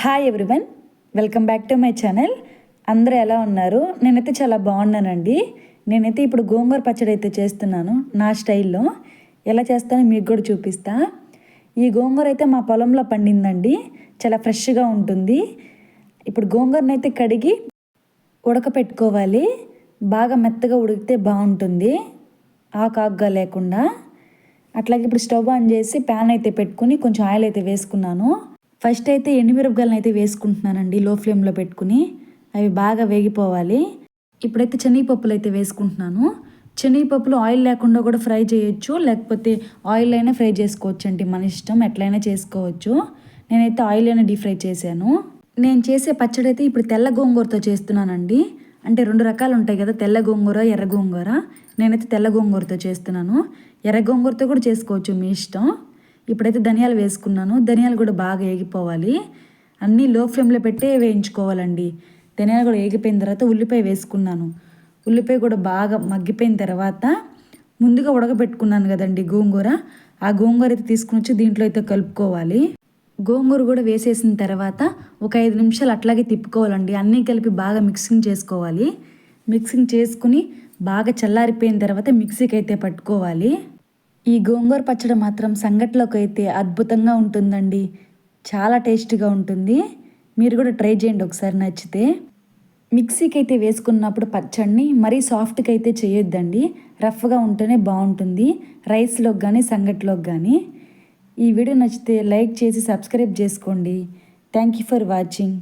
Hi everyone welcome back to my channel అందరూ ఎలా ఉన్నారు? నేనైతే చాలా బాగున్నానండి. నేనైతే ఇప్పుడు గోంగూర పచ్చడి అయితే చేస్తున్నాను నా స్టైల్లో. ఎలా చేస్తానో మీకు కూడా చూపిస్తా. ఈ గోంగూర అయితే మా పొలంలో పండిందండి. చాలా ఫ్రెష్గా ఉంటుంది. ఇప్పుడు గోంగూరనైతే అయితే కడిగి ఉడకపెట్టుకోవాలి. బాగా మెత్తగా ఉడికితే బాగుంటుంది. ఆకాగ్గా లేకుండా. అట్లాగే ఇప్పుడు స్టవ్ ఆన్ చేసి ప్యాన్ అయితే పెట్టుకుని కొంచెం ఆయిల్ అయితే వేసుకున్నాను. ఫస్ట్ అయితే ఎండుమిరపకాయలను అయితే వేసుకుంటున్నానండి లో ఫ్లేమ్లో పెట్టుకుని. అవి బాగా వేగిపోవాలి. ఇప్పుడైతే శనగపప్పులు అయితే వేసుకుంటున్నాను. శనగపప్పులు ఆయిల్ లేకుండా కూడా ఫ్రై చేయొచ్చు లేకపోతే ఆయిల్ అయినా ఫ్రై చేసుకోవచ్చు అండి మన ఇష్టం ఎట్లయినా చేసుకోవచ్చు. నేనైతే ఆయిల్ అయినా డీప్ ఫ్రై చేశాను. నేను చేసే పచ్చడి అయితే ఇప్పుడు తెల్ల గోంగూరతో చేస్తున్నానండి. అంటే రెండు రకాలు ఉంటాయి కదా తెల్ల గోంగూర ఎర్ర గోంగూర. నేనైతే తెల్ల గోంగూరతో చేస్తున్నాను. ఎర్ర గోంగూరతో కూడా చేసుకోవచ్చు మీ ఇష్టం. ఇప్పుడైతే ధనియాలు వేసుకున్నాను. ధనియాలు కూడా బాగా ఏగిపోవాలి. అన్నీ లో ఫ్లేమ్లో పెట్టే వేయించుకోవాలండి. ధనియాలు కూడా ఏగిపోయిన తర్వాత ఉల్లిపాయ వేసుకున్నాను. ఉల్లిపాయ కూడా బాగా మగ్గిపోయిన తర్వాత ముందుగా ఉడకబెట్టుకున్నాను కదండి గోంగూర. ఆ గోంగూర అయితే తీసుకుని వచ్చి దీంట్లో అయితే కలుపుకోవాలి. గోంగూర కూడా వేసేసిన తర్వాత ఒక ఐదు నిమిషాలు అట్లాగే తిప్పుకోవాలండి. అన్నీ కలిపి బాగా మిక్సింగ్ చేసుకోవాలి. మిక్సింగ్ చేసుకుని బాగా చల్లారిపోయిన తర్వాత మిక్సీకి అయితే పట్టుకోవాలి. ఈ గోంగూర పచ్చడి మాత్రం సంగట్లోకి అయితే అద్భుతంగా ఉంటుందండి. చాలా టేస్టీగా ఉంటుంది. మీరు కూడా ట్రై చేయండి ఒకసారి నచ్చితే. మిక్సీకి అయితే వేసుకున్నప్పుడు పచ్చడిని మరీ సాఫ్ట్గా అయితే చేయొద్దండి. రఫ్గా ఉంటేనే బాగుంటుంది. రైస్లోకి కానీ సంగట్లోకి కానీ ఈ వీడియో నచ్చితే లైక్ చేసి సబ్స్క్రైబ్ చేసుకోండి. Thank you for watching.